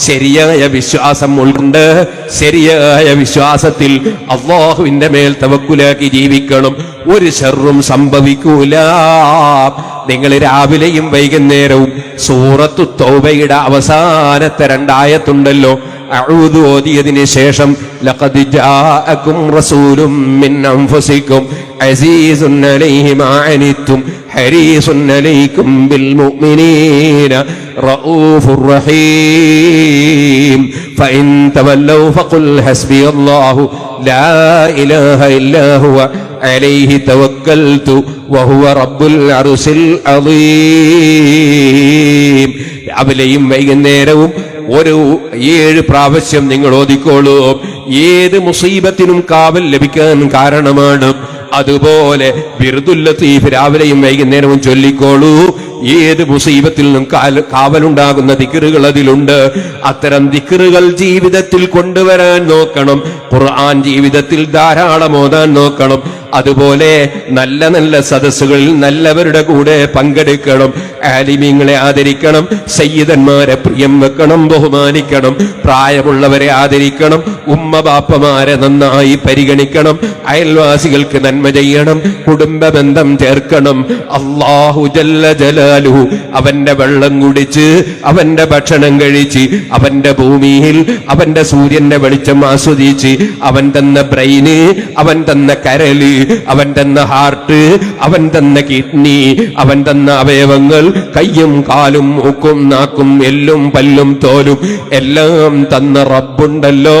ശരിയായ വിശ്വാസം ഉൾക്കൊണ്ട് ശരിയായ വിശ്വാസത്തിൽ അള്ളാഹുവിന്റെ മേൽ തവക്കുലാക്കി ജീവിക്കണം. ഒരു ഷെറും സംഭവിക്കൂല. നിങ്ങൾ രാവിലെയും വൈകുന്നേരവും സൂറത്തു തൗബയുടെ അവസാനത്തെ രണ്ടായത്തുണ്ടല്ലോ. അഴുതു ഓതിയതിനു ശേഷം ും റസൂലും മിൻ അസീസുൻ ഹരീസുൻ عليكم بالمؤمنين رؤوف رحيم فإن تولوا فقل حسبي الله لا إله إلا هو عليه توكلت وهو رب അർശിൽ العظيم രാവിലെയും വൈകുന്നേരവും ഒരു ഏഴ് പ്രാവശ്യം നിങ്ങൾ ഓതിക്കോളൂ ഏത് മുസീബത്തിനും കാവൽ ലഭിക്കാൻ കാരണമാണ് അതുപോലെ ബിർദുല്ലത്തീഫ് രാവിലെയും വൈകുന്നേരവും ചൊല്ലിക്കോളൂ. ഏത് മുസീബത്തിൽ നിന്നും കാവലുണ്ടാകുന്ന ദിക്കറുകൾ അതിലുണ്ട്. അത്തരം ദിക്കറുകൾ ജീവിതത്തിൽ കൊണ്ടുവരാൻ നോക്കണം. ഖുർആൻ ജീവിതത്തിൽ ധാരാളം ഓതാൻ നോക്കണം. അതുപോലെ നല്ല നല്ല സദസ്സുകളിൽ നല്ലവരുടെ കൂടെ പങ്കെടുക്കണം. ആലിമീങ്ങളെ ആദരിക്കണം. സയ്യിദന്മാരെ പ്രിയം വെക്കണം. ബഹുമാനിക്കണം. പ്രായമുള്ളവരെ ആദരിക്കണം. ഉമ്മ ബാപ്പമാരെ നന്നായി പരിഗണിക്കണം അയൽവാസികൾക്ക് നന്മ ചെയ്യണം കുടുംബ ബന്ധം ചേർക്കണം. അള്ളാഹു ജല്ല ജലാലു അവന്റെ വെള്ളം കുടിച്ച് അവന്റെ ഭക്ഷണം കഴിച്ച് അവന്റെ ഭൂമിയിൽ അവന്റെ സൂര്യന്റെ വെളിച്ചം ആസ്വദിച്ച് അവൻ തന്ന ബ്രെയിന് അവൻ തന്ന കരൽ അവൻ തന്ന ഹാർട്ട് അവൻ തന്ന കിഡ്നി അവൻ തന്ന അവയവങ്ങൾ കയ്യും കാലും മൂക്കും നാക്കും എല്ലും പല്ലും തോലും എല്ലാം തന്ന റബ്ബുണ്ടല്ലോ.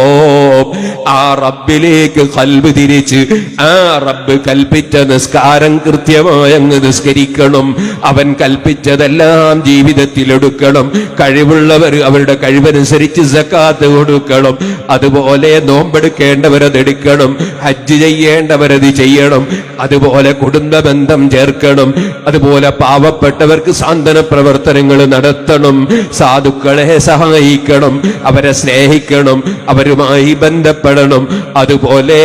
ആ റബ്ബിലേക്ക് കൽബ് തിരിച്ച് ആ റബ്ബ് കൽപ്പിച്ച നിസ്കാരം കൃത്യമായങ്ങ് നിസ്കരിക്കണം. അവൻ കൽപ്പിച്ചതെല്ലാം ജീവിതത്തിൽ എടുക്കണം കഴിവുള്ളവർ അവരുടെ കഴിവനുസരിച്ച് സക്കാത്ത് കൊടുക്കണം. അതുപോലെ നോമ്പെടുക്കേണ്ടവരത് എടുക്കണം. ഹജ്ജ് ചെയ്യേണ്ടവരത് ചെയ്യണം. അതുപോലെ കുടുംബ ബന്ധം ചേർക്കണം. അതുപോലെ പാവപ്പെട്ടവർക്ക് സാന്ത്വന പ്രവർത്തനങ്ങൾ നടത്തണം. സാധുക്കളെ സഹായിക്കണം. അവരെ സ്നേഹിക്കണം. അവരുമായി ബന്ധപ്പെടണം. അതുപോലെ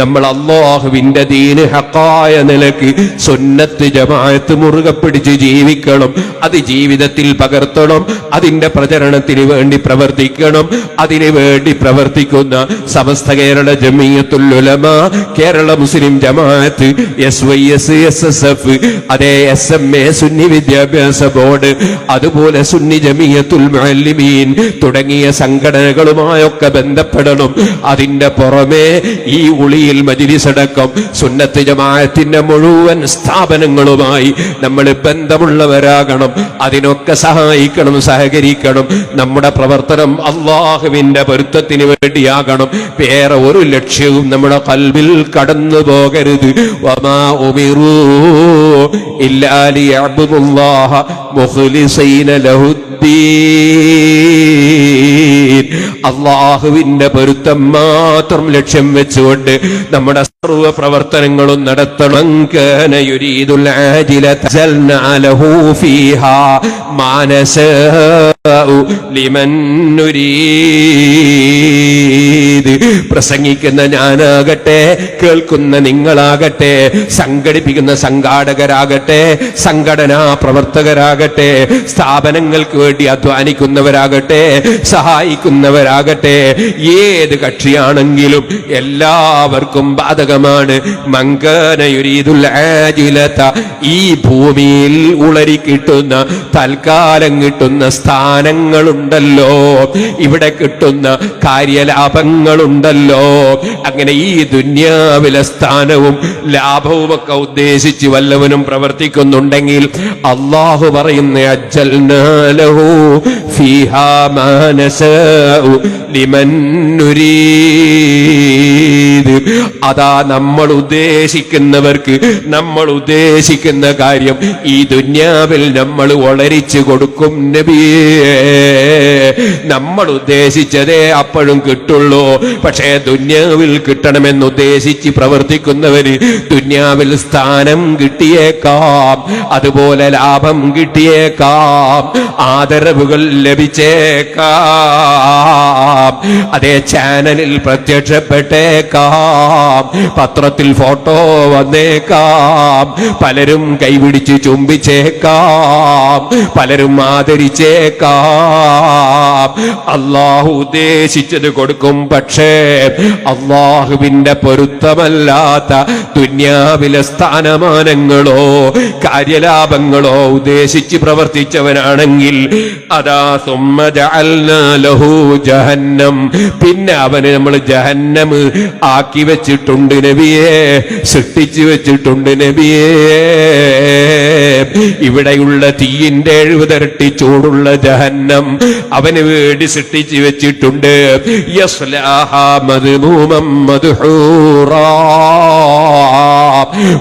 നമ്മൾ അള്ളാഹുവിന്റെ ദീന് ഹക്കായ നിലയ്ക്ക് സുന്നത്ത് ജമായത്ത് മുറുകെ പിടിച്ച് ജീവിക്കണം. അത് ജീവിതത്തിൽ പകർത്തണം അതിന്റെ പ്രചരണത്തിന് വേണ്ടി പ്രവർത്തിക്കണം. അതിനു വേണ്ടി പ്രവർത്തിക്കുന്ന Samastha Kerala Jamiyyathululama Kerala Muslim Jamaath S Y S S S F അതേ എസ് എം എ സുന്നി വിദ്യാഭ്യാസ ബോർഡ് അതുപോലെ സുന്നി ജമീയത്തുൽ മുഅല്ലിമീൻ തുടങ്ങിയ സംഘടനകളുമായൊക്കെ ബന്ധപ്പെടണം. അതിന്റെ പുറമെ ഈ ഉളിയിൽ മജിലിസടക്കം സുന്നത്ത് ജമാഅത്തിന്റെ മുഴുവൻ സ്ഥാപനങ്ങളുമായി നമ്മൾ ബന്ധമുള്ളവരാകണം. അതിനൊക്കെ സഹായിക്കണം സഹകരിക്കണം. നമ്മുടെ പ്രവർത്തനം അള്ളാഹുവിന്റെ പൊരുത്തത്തിന് വേണ്ടിയാകണം. വേറെ ഒരു ലക്ഷ്യവും നമ്മുടെ കൽവിൽ കടന്നു പോകരുത്. വമാ ഉമിറൂ ഇല്ലാ ലിയഅ്ബുദുല്ലാഹ മുഖ്ലിസീന ലഹുദ്ദീൻ അള്ളാഹുവിന്റെ പൊരുത്തം മാത്രം ലക്ഷ്യം വെച്ചുകൊണ്ട് നമ്മുടെ സർവ പ്രവർത്തനങ്ങളും നടത്തണം. കാന പ്രസംഗിക്കുന്ന ഞാനാകട്ടെ കേൾക്കുന്ന നിങ്ങളാകട്ടെ സംഘടിപ്പിക്കുന്ന സംഘാടകരാകട്ടെ സംഘടനാ പ്രവർത്തകരാകട്ടെ സ്ഥാപനങ്ങൾക്ക് വേണ്ടി അധ്വാനിക്കുന്നവരാകട്ടെ സഹായിക്കുന്നവരാകട്ടെ ഏത് കക്ഷിയാണെങ്കിലും എല്ലാവർക്കും ബാധകമാണ്. മങ്കനയുരീതുള്ള ഈ ഭൂമിയിൽ ഉളരി കിട്ടുന്ന തൽക്കാലം കിട്ടുന്ന സ്ഥാനങ്ങളുണ്ടല്ലോ ഇവിടെ കിട്ടുന്ന കാര്യലാഭങ്ങളുണ്ടല്ലോ. അങ്ങനെ ഈ ദുന്യാവിലെ സ്ഥാനവും ലാഭവും ഒക്കെ ഉദ്ദേശിച്ച് വല്ലവനും പ്രവർത്തിക്കുന്നുണ്ടെങ്കിൽ അള്ളാഹു പറയുന്ന അതാ നമ്മൾ ഉദ്ദേശിക്കുന്നവർക്ക് നമ്മൾ ഉദ്ദേശിക്കുന്ന കാര്യം ഈ ദുന്യാവിൽ നമ്മൾ വളരിച്ചു കൊടുക്കും നബിയേ നമ്മൾ ഉദ്ദേശിച്ചതേ അപ്പോഴും കിട്ടുള്ളൂ. പക്ഷേ ദുന്യാവിൽ കിട്ടണമെന്ന് ഉദ്ദേശിച്ച് പ്രവർത്തിക്കുന്നവര് ദുന്യാവിൽ സ്ഥാനം കിട്ടിയേക്കാം. അതുപോലെ ലാഭം കിട്ടിയേക്കാം. ആദരവുകൾ ലഭിച്ചേക്കാം. അതേ ചാനലിൽ പ്രത്യക്ഷപ്പെട്ടേക്കാം. പത്രത്തിൽ ഫോട്ടോ വന്നേക്കാം. പലരും കൈപിടിച്ച് ചുംബിച്ചേക്കാം. പലരും ആദരിച്ചേക്കാം. അള്ളാഹു ഉദ്ദേശിച്ചത് കൊടുക്കും പക്ഷേ അള്ളാഹുവിന്റെ പൊരുത്തമല്ലാത്ത ദുന്യാവിലെ സ്ഥാനമാനങ്ങളോ കാര്യലാഭങ്ങളോ ഉദ്ദേശിച്ച് പ്രവർത്തിച്ചവനാണെങ്കിൽ അതാ ലഹു ജഹന്നം. പിന്നെ അവന് നമ്മൾ ജഹന്നം ആക്കി വെച്ചിട്ടുണ്ട് നബിയെ സൃഷ്ടിച്ചു വെച്ചിട്ടുണ്ട് നബിയേ. ഇവിടെയുള്ള തീയിന്റെ എഴുപതരട്ടി ചൂടുള്ള ജഹന്നം അവന് വേണ്ടി സൃഷ്ടിച്ചു വെച്ചിട്ടുണ്ട്. യസ്ലാഹ മധുമൂമം മദ്ഹൂറാ.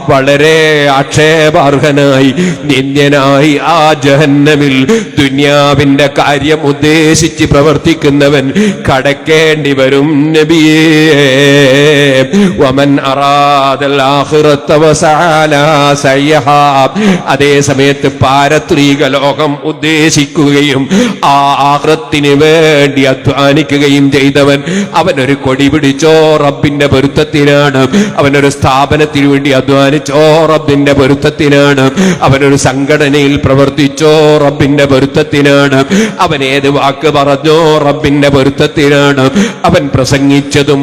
വളരെ ആക്ഷേപാർഹനായി നിന്ദ്യനായി ആ ജഹന്നമിൽ ദുന്യാവിന്റെ കാര്യം ഉദ്ദേശിച്ച് പ്രവർത്തിക്കുന്നവൻ കടക്കേണ്ടി വരും നബിയേ. വമൻ അറാദൽ അതേ സമയത്ത് പാരത്രീക ലോകം ഉദ്ദേശിക്കുകയും ആ ആഹ്റത്തിന് വേണ്ടി അധ്വാനിക്കുകയും ചെയ്തവൻ അവനൊരു കൊടി പിടിച്ചോ റബ്ബിന്റെ പൊരുത്തത്തിനാണ്. അവനൊരു സ്ഥാപനത്തിന് വേണ്ടി അധ്വാനിച്ചോ റബ്ബിന്റെ പൊരുത്തത്തിനാണ്. അവനൊരു സംഘടനയിൽ പ്രവർത്തിച്ചോ റബ്ബിന്റെ പൊരുത്തത്തിനാണ്. അവൻ ഏത് വാക്ക് പറഞ്ഞോ റബ്ബിന്റെ പൊരുത്തത്തിനാണ്. അവൻ പ്രസംഗിച്ചതും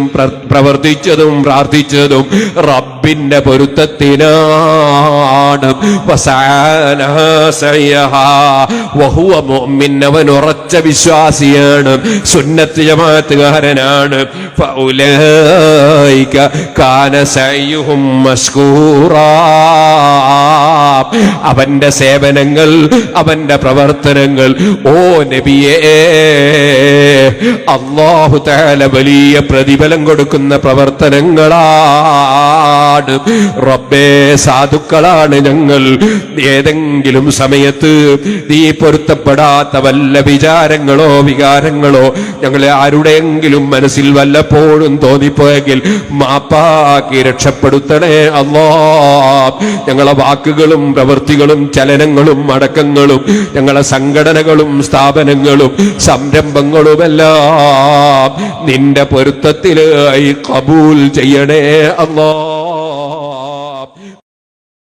പ്രവർത്തിച്ചതും പ്രാർത്ഥിച്ചതും റബ്ബിന്റെ പൊരുത്തത്തിനാണ്. അവൻ ഉറച്ച വിശ്വാസിയാണ് സുന്നത്ത് ജമാഅത്തുകാരനാണ്. ഫൗലൈക കാന അവന്റെ സേവനങ്ങൾ അവന്റെ പ്രവർത്തനങ്ങൾ ഓ നബിയേ അള്ളാഹു തആല വലിയ പ്രതിഫലം കൊടുക്കുന്ന പ്രവർത്തനങ്ങളാണ്. റബ്ബേ സാധുക്കളാണ് ഞങ്ങൾ. ഏതെങ്കിലും സമയത്ത് നീ പൊരുത്തപ്പെടാത്ത വല്ല വിചാരങ്ങളോ വികാരങ്ങളോ ഞങ്ങളെ ആരുടെയെങ്കിലും മനസ്സിൽ വല്ലപ്പോഴും തോന്നിപ്പോയെങ്കിൽ മാപ്പാക്കി രക്ഷപ്പെടുത്തണേ ഞങ്ങളെ വാക്കുകളും പ്രവൃത്തികളും ചലനങ്ങളും അടക്കങ്ങളും ഞങ്ങളെ സംഘടനകളും സ്ഥാപനങ്ങളും സംരംഭങ്ങളുമെല്ലാം നിന്റെ പൊരുത്തത്തിലായി കബൂൽ ചെയ്യണേ അല്ലോ